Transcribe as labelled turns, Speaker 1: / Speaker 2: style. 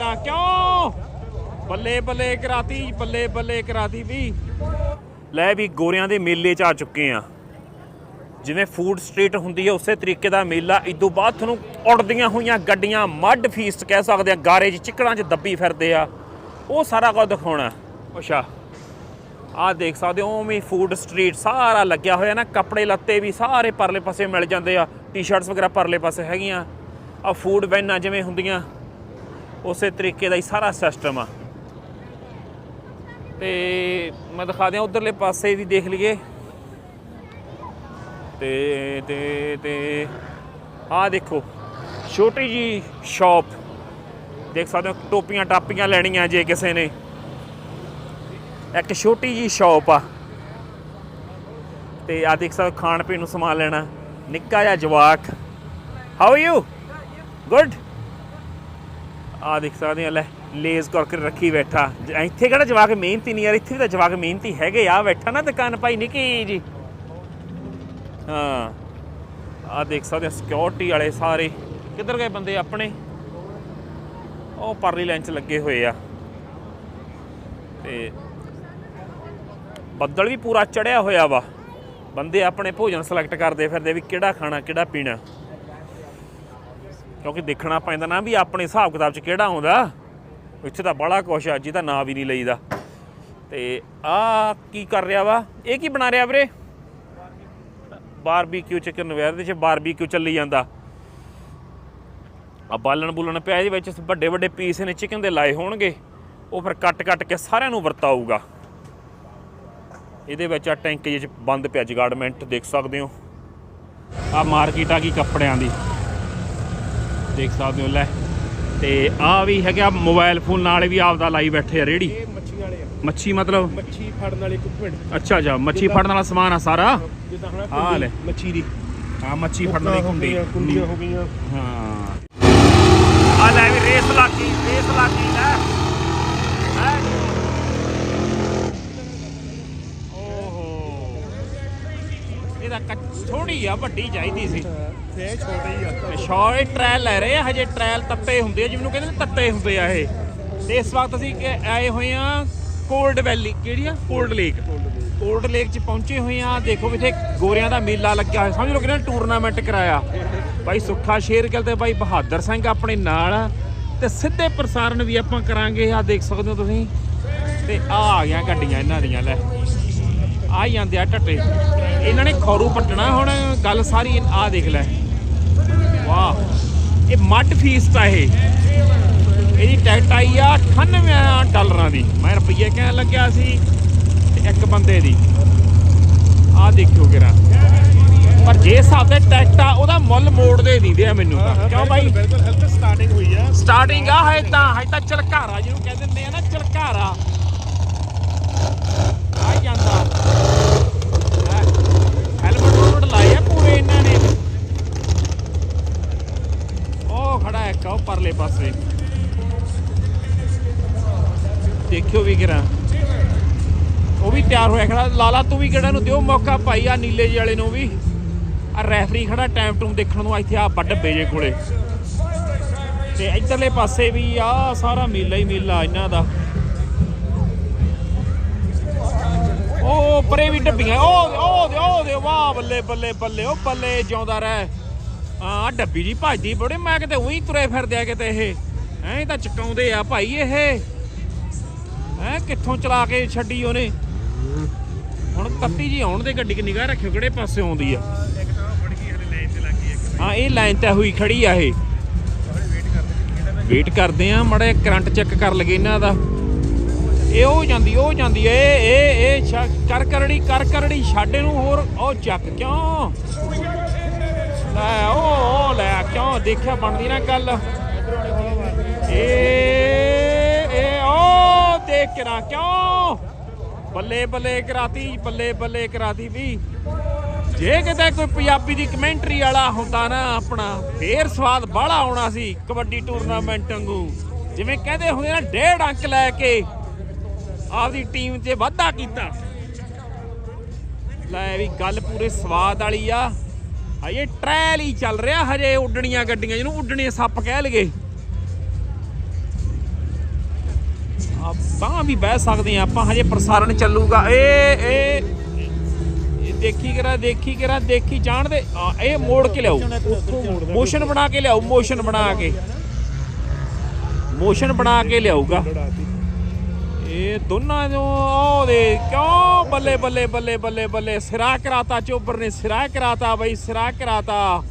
Speaker 1: ਨਾ ਕਿਉਂ? ਬੱਲੇ ਬੱਲੇ ਕਰਾਤੀ, ਬੱਲੇ ਬੱਲੇ ਕਰਾਤੀ ਵੀ। ਲੈ ਵੀ ਗੋਰਿਆਂ ਦੇ ਮੇਲੇ 'ਚ ਆ ਚੁੱਕੇ ਆ। ਜਿਵੇਂ ਫੂਡ ਸਟਰੀਟ ਹੁੰਦੀ ਹੈ ਉਸੇ ਤਰੀਕੇ ਦਾ ਮੇਲਾ ਇਦੋਂ ਬਾਅਦ ਤੁਹਾਨੂੰ ਉੜਦੀਆਂ ਹੋਈਆਂ ਗੱਡੀਆਂ, ਮੱਡ ਫੀਸਟ ਕਹਿ ਸਕਦੇ ਆ ਗਾਰੇ 'ਚ ਚਿੱਕੜਾਂ 'ਚ ਦੱਬੀ ਫਿਰਦੇ ਆ। ਉਹ ਸਾਰਾ ਕੁਝ ਦਿਖਾਉਣਾ। ਅੱਛਾ। ਆਹ ਦੇਖ ਸਕਦੇ ਹੋ, ਉਵੇਂ ਫੂਡ ਸਟਰੀਟ ਸਾਰਾ ਲੱਗਿਆ ਹੋਇਆ ਨਾ, ਕੱਪੜੇ ਲੱਤੇ ਵੀ ਸਾਰੇ ਪਰਲੇ ਪਾਸੇ ਮਿਲ ਜਾਂਦੇ ਆ ਟੀ-ਸ਼ਰਟਸ ਵਗੈਰਾ ਪਰਲੇ ਪਾਸੇ ਹੈਗੀਆਂ। ਆ ਫੂਡ ਵੈਨਾਂ ਜਿਵੇਂ ਹੁੰਦੀਆਂ। ਉਸੇ ਤਰੀਕੇ ਦਾ ਹੀ ਸਾਰਾ ਸਿਸਟਮ ਆ। ਤੇ ਮੈਂ ਦਿਖਾ ਦਿਆਂ ਉਧਰਲੇ ਪਾਸੇ ਵੀ ਦੇਖ ਲਈਏ। ਤੇ ਤੇ ਤੇ, ਆਹ ਦੇਖੋ, ਛੋਟੀ ਜੀ ਸ਼ਾਪ। ਦੇਖ ਸਕਦੇ ਹੋ, ਟੋਪੀਆਂ ਟਾਪੀਆਂ ਲੈਣੀਆਂ ਜੇ ਕਿਸੇ ਨੇ। ਇੱਕ ਛੋਟੀ ਜੀ ਸ਼ਾਪ ਆ। ਤੇ ਆ ਦੇਖ ਸਕਦੇ ਹੋ, ਖਾਣ ਪੀਣ ਨੂੰ ਸਮਾਨ ਲੈਣਾ। ਨਿੱਕਾ ਜਿਹਾ ਜਵਾਕ। ਹਾਊ ਯੂ ਗੁੱਡ ਆ ਦੇਖ ਸਕਦੇ ਹੋ, ਲੈ, ਲੇਜ਼ ਕਰਕੇ ਰੱਖੀ ਬੈਠਾ। ਇੱਥੇ ਕਿਹੜਾ ਜਵਾਕ ਮਿਹਨਤੀ ਨਹੀਂ ਯਾਰ, ਇੱਥੇ ਤਾਂ ਜਵਾਕ ਮਿਹਨਤੀ ਹੈਗੇ ਆ, ਬੈਠਾ ਨਾ ਦੁਕਾਨ ਭਾਈ ਨਿੱਕੀ ਜੀ ਹਾਂ। ਆ ਦੇਖ ਸਕਦੇ ਹੋ ਸਿਕਿਉਰਿਟੀ ਵਾਲੇ ਸਾਰੇ। ਕਿੱਧਰ ਗਏ ਬੰਦੇ ਆਪਣੇ? ਉਹ ਪਰਲੀ ਲਾਈਨ 'ਚ ਲੱਗੇ ਹੋਏ ਆ। ਤੇ ਬੱਦਲ ਵੀ ਪੂਰਾ ਚੜਿਆ ਹੋਇਆ ਵਾ। ਬੰਦੇ ਆਪਣੇ ਭੋਜਨ ਸਿਲੈਕਟ ਕਰਦੇ ਫਿਰਦੇ ਵੀ ਕਿਹੜਾ ਖਾਣਾ, ਕਿਹੜਾ ਪੀਣਾ। ਕਿਉਂਕਿ ਦੇਖਣਾ ਪੈਂਦਾ ਨਾ ਵੀ ਆਪਣੇ ਹਿਸਾਬ ਕਿਤਾਬ 'ਚ ਕਿਹੜਾ ਆਉਂਦਾ। ਇੱਥੇ ਤਾਂ ਬੜਾ ਕੁਛ ਆ ਜਿਹਦਾ ਨਾਂ ਵੀ ਨਹੀਂ ਲਈਦਾ। ਤੇ ਆ ਕੀ ਕਰ ਰਿਹਾ ਵਾ? ਇਹ ਕੀ ਬਣਾ ਰਿਹਾ ਵੀਰੇ? ਬਾਰਬੀਕਿਊ ਚਿਕਨ ਵੈਰ ਦੇ ਚ ਬਾਰਬੀਕਿਊ ਚੱਲੀ ਜਾਂਦਾ। ਆ ਬਾਲਣ ਬੁਲਣ ਪਿਆ ਇਹਦੇ ਵਿੱਚ, ਵੱਡੇ ਵੱਡੇ ਪੀਸ ਨੇ ਚਿਕਨ ਦੇ ਲਾਏ ਹੋਣਗੇ। ਉਹ ਫਿਰ ਕੱਟ ਕੱਟ ਕੇ ਸਾਰਿਆਂ ਨੂੰ ਵਰਤਾਊਗਾ। ਇਹਦੇ ਵਿੱਚ ਆ ਟੈਂਕ ਜਿਹੇ ਚ ਬੰਦ ਪਿਆ ਜਗਾਰਡਮੈਂਟ ਦੇਖ ਸਕਦੇ ਹੋ। ਆ ਮਾਰਕੀਟ ਆ ਗਈ ਕੱਪੜਿਆਂ ਦੀ। ਦੇਖ ਸਕਦੇ ਹੋ ਲੈ। ਤੇ ਆ ਵੀ ਹੈਗਾ ਮੋਬਾਈਲ ਫੋਨ ਨਾਲ ਵੀ ਆਪਦਾ ਲਾਈ ਬੈਠੇ ਆ ਰੇੜੀ
Speaker 2: ਇਹ ਮੱਛੀ ਵਾਲੇ ਆ।
Speaker 1: ਮੱਛੀ ਮਤਲਬ?
Speaker 2: ਮੱਛੀ ਫੜਨ ਵਾਲੇ ਇਕਵਿਪਮੈਂਟ
Speaker 1: ਅੱਛਾ ਅੱਛਾ ਮੱਛੀ ਫੜਨ ਵਾਲਾ ਸਮਾਨ ਆ ਸਾਰਾ?
Speaker 2: ਜਿੱਦਾਂ
Speaker 1: ਆਹ ਲੈ।
Speaker 2: ਮੱਛੀ ਦੀ।
Speaker 1: ਆ ਮੱਛੀ ਫੜਨ ਵਾਲੀ ਕੁੰਡੀ।
Speaker 2: ਕੁੰਡੀਆਂ ਹੋ ਗਈਆਂ।
Speaker 1: ਹਾਂ। ਆ ਲੈ ਵੀ ਰੇਸ ਲਾਗੀ ਰੇਸ ਲਾਗੀ ਲੈ ਹੈ ਓਹੋ ਇਹਦਾ ਥੋੜੀ ਆ ਵੱਡੀ ਚਾਹੀਦੀ ਸੀ।
Speaker 2: ਤੇ ਛੋਟੇ ਆ।
Speaker 1: ਸ਼ੋਰਟ ਟ੍ਰਾਇਲ ਲੈ ਰਹੇ ਆ ਹਜੇ ਟ੍ਰਾਇਲ ਤੱਤੇ ਹੁੰਦੇ ਆ ਜਿਹਨੂੰ ਕਹਿੰਦੇ ਨੇ ਤੱਤੇ ਹੁੰਦੇ ਆ ਇਹ। ਤੇ ਇਸ ਵਕਤ ਅਸੀਂ ਆਏ ਹੋਏ ਆ ਕੋਲਡ ਵੈਲੀ ਕਿਹੜੀ ਆ? Cold lake. Cold lake. ਚ ਪਹੁੰਚੇ ਹੋਏ ਆ ਦੇਖੋ ਇੱਥੇ ਗੋਰਿਆਂ ਦਾ ਮੇਲਾ ਲੱਗਿਆ ਹੋਇਆ। ਸਮਝ ਲਓ ਕਿਹਨਾਂ ਟੂਰਨਾਮੈਂਟ ਕਰਾਇਆ। ਬਾਈ ਸੁੱਖਾ ਸ਼ੇਰਗਿੱਲ ਤੇ ਬਾਈ ਬਹਾਦਰ ਸਿੰਘ ਆਪਣੇ ਨਾਲ ਤੇ ਸਿੱਧੇ ਪ੍ਰਸਾਰਣ ਵੀ ਆਪਾਂ ਕਰਾਂਗੇ ਆ ਦੇਖ ਸਕਦੇ ਹੋ ਤੁਸੀਂ। ਤੇ ਆ ਆ ਗਿਆ ਗੱਡੀਆਂ ਇਹਨਾਂ ਦੀਆਂ ਲੈ। ਆ ਜਾਂਦੇ ਆ ਟੱਟੇ। ਇਹਨਾਂ ਨੇ ਖੌਰੂ ਪੱਟਣਾ ਹੁਣ ਗੱਲ ਸਾਰੀ ਆ ਦੇਖ ਲੈ। ਵਾਹ। ਇਹ ਮੱਡ ਫੀਸਟ ਆ ਇਹ। ਇਹਦੀ ਟਿਕਟ ਆਈ ਆ 98 ਡਾਲਰਾਂ ਦੀ। ਮੈਂ ਰੁਪਈਏ ਕਹਿਣ ਲੱਗਿਆ ਸੀ ਇੱਕ ਬੰਦੇ ਦੀ। ਆ ਦੇਖਿਓ ਕਿਰਾ ਪਰ ਜੇ ਹਿਸਾਬ ਦੇ ਟਿਕਟ ਆ ਉਹਦਾ ਮੁੱਲ ਮੋੜ ਦੇ ਦਿੰਦੇ ਆ ਮੈਨੂੰ ਤਾਂ। ਕਿਉਂ ਬਾਈ?
Speaker 2: ਬਿਲਕੁਲ ਹੈਲਥ ਸਟਾਰਟਿੰਗ ਹੋਈ ਆ।
Speaker 1: ਸਟਾਰਟਿੰਗ ਆ ਹੈ ਤਾਂ ਹੈ ਤਾਂ ਚਲਕਾਰਾ ਜਿਹਨੂੰ ਕਹਿੰਦੇ ਹੁੰਦੇ ਆ ਨਾ ਚਲਕਾਰਾ। ਆ ਜਾਂਦਾ ਹੈਲਮਟ ਹੁਲਮਟ ਲਾਏ ਆ ਪੂਰੇ ਇਹਨਾਂ ਨੇ ਉਹ ਖੜਾ ਇੱਕ ਉਹ ਪਰਲੇ ਪਾਸੇ। ਦੇਖਿਓ ਵੀ ਕਿਰਾ ਉਹ ਵੀ ਤਿਆਰ ਹੋਇਆ ਖੜਾ। ਲਾਲਾ, ਤੂੰ ਵੀ ਕਿਹੜਾ ਨੂੰ ਦਿਓ ਮੌਕਾ ਭਾਈ ਆ ਨੀਲੇ ਜਿਹੇ ਵਾਲੇ ਨੂੰ ਵੀ। ਆ ਰੈਫਰੀ ਖੜਾ ਟਾਈਮ ਟੂਮ ਦੇਖਣ ਨੂੰ, ਇੱਥੇ ਆ ਡੱਬੇ ਜੇ ਕੋਲੇ। ਤੇ ਇਧਰਲੇ ਪਾਸੇ ਵੀ ਆ ਸਾਰਾ ਮੇਲਾ ਹੀ ਮੇਲਾ ਇਹਨਾਂ ਦਾ। ਉਹ ਪਰੇ ਵੀ ਡੱਬੀਆਂ। ਉਹ ਉਹ ਉਹ ਦੇ, ਵਾਹ, ਬੱਲੇ ਬੱਲੇ ਬੱਲੇ, ਉਹ ਬੱਲੇ ਜਿਉਂਦਾ ਰਹਿ। ਆ ਡੱਬੀ ਜੀ ਭੱਜਦੀ ਬੜੇ, ਮੈਂ ਕਿਤੇ ਉਹੀ ਤੁਰੇ ਫਿਰਦੇ ਆ ਕਿਤੇ ਇਹ। ਐਂ ਤਾਂ ਚਕਾਉਂਦੇ ਆ ਭਾਈ ਇਹ। ਹੈ, ਕਿੱਥੋਂ ਚਲਾ ਕੇ ਛੱਡੀ ਉਹਨੇ? ਹੁਣ ਕੱਤੀ ਜੀ ਆਉਣ ਦੇ ਗੱਡੀ ਕਿ ਨਿਗਾਹ ਰੱਖਿਓ, ਕਿਹੜੇ ਪਾਸੇ ਆਉਂਦੀ ਆ? ਹਾਂ, ਇਹ ਲਾਈਨ ਤੇ ਹੋਈ ਖੜੀ ਆ ਇਹ।
Speaker 2: ਵੇਟ ਕਰਦੇ
Speaker 1: ਆ, ਮੜੇ ਕਰੰਟ ਚੈੱਕ ਕਰ ਲਗੇ ਇਹਨਾਂ ਦਾ। ਇਹ ਉਹ ਜਾਂਦੀ ਉਹ ਜਾਂਦੀ ਏ ਇਹ ਇਹ ਛ- ਕਰ ਕਰੜੀ ਕਰ ਕਰੜੀ, ਛੱਡ ਨੂੰ ਹੋਰ। ਉਹ ਚੱਕ ਕਿਉਂ? ਲੈ ਉਹ ਲੈ, ਕਿਉਂ ਦੇਖਿਆ ਬਣਦੀ ਨਾ ਗੱਲ? ਇਹ ਇਹ ਉਹ ਦੇਖ ਕੇ ਨਾ, ਕਿਉਂ? ਬੱਲੇ ਬੱਲੇ ਕਰਾਤੀ, ਬੱਲੇ ਬੱਲੇ ਕਰਾਤੀ ਵੀ। ਜੇ ਕਿਤੇ ਕੋਈ ਪੰਜਾਬੀ ਦੀ ਕਮੈਂਟਰੀ ਵਾਲਾ ਹੁੰਦਾ ਨਾ ਆਪਣਾ, ਫੇਰ ਸਵਾਦ ਬਾਹਲਾ ਆਉਣਾ ਸੀ ਕਬੱਡੀ ਟੂਰਨਾਮੈਂਟ ਵਾਂਗੂ। ਜਿਵੇਂ ਕਹਿੰਦੇ ਹੁੰਦੇ ਨਾ, ਡੇਢ ਅੰਕ ਲੈ ਕੇ ਆਪਦੀ ਟੀਮ 'ਤੇ ਵਾਧਾ ਕੀਤਾ। ਲੈ ਵੀ ਗੱਲ ਪੂਰੇ ਸਵਾਦ ਵਾਲੀ ਆ। ਹਜੇ ਟ੍ਰਾਇਲ ਹੀ ਚੱਲ ਰਿਹਾ ਹਜੇ ਉੱਡਣੀਆਂ ਗੱਡੀਆਂ ਜਿਹਨੂੰ ਉੱਡਣੇ ਸੱਪ ਕਹਿ ਲਗੇ ਆਪਾਂ ਵੀ ਬਹਿ ਸਕਦੇ ਆ ਆਪਾਂ ਹਜੇ ਪ੍ਰਸਾਰਣ ਚੱਲੂਗਾ। ਏ ਏ ਦੇਖੀ ਕਰਾ ਦੇਖੀ ਕਰਾ ਦੇਖੀ ਜਾਣਦੇ ਆ, ਇਹ ਮੋੜ ਕੇ ਲਿਆਓ। ਮੋਸ਼ਨ ਬਣਾ ਕੇ ਲਿਆਓ ਮੋਸ਼ਨ ਬਣਾ ਕੇ। ਮੋਸ਼ਨ ਬਣਾ ਕੇ ਲਿਆਊਗਾ। ਇਹ ਦੋਨਾਂ ਨੂੰ ਉਹ ਕਿਉਂ ਬੱਲੇ ਬੱਲੇ ਬੱਲੇ ਬੱਲੇ ਬੱਲੇ ਸਿਰਾ ਕਰਾਤਾ, ਚੋਬਰ ਨੇ ਸਿਰਾ ਕਰਾਤਾ ਬਈ, ਸਿਰਾ ਕਰਾਤਾ।